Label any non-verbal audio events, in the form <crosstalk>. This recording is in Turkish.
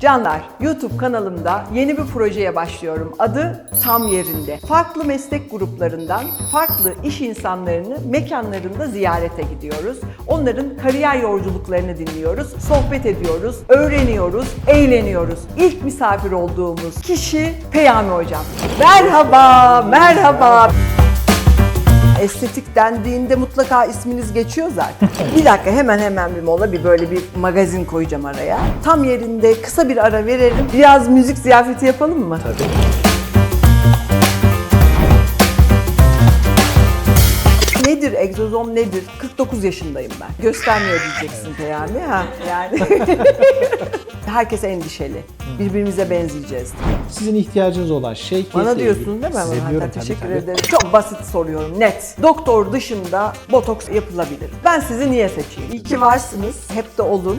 Canlar, YouTube kanalımda yeni bir projeye başlıyorum. Adı Tam Yerinde. Farklı meslek gruplarından farklı iş insanlarını mekanlarında ziyarete gidiyoruz. Onların kariyer yolculuklarını dinliyoruz, sohbet ediyoruz, öğreniyoruz, eğleniyoruz. İlk misafir olduğumuz kişi Peyami Hocam. Merhaba, merhaba. Estetik dendiğinde mutlaka isminiz geçiyor zaten. <laughs> bir dakika hemen hemen bir mola bir böyle bir magazin koyacağım araya. Tam yerinde kısa bir ara verelim. Biraz müzik ziyafeti yapalım mı? Tabii. Nedir egzozom nedir? 49 yaşındayım ben. Göstermiyor diyeceksin Peyami ha. Yani <laughs> herkes endişeli. Birbirimize benzeyeceğiz. Sizin ihtiyacınız olan şey Bana keyifle diyorsun ilgili. değil mi? Size diyorum tabii, teşekkür tabii. ederim. Çok basit soruyorum net. Doktor dışında botoks yapılabilir. Ben sizi niye seçeyim? İyi ki varsınız. Hep de olun.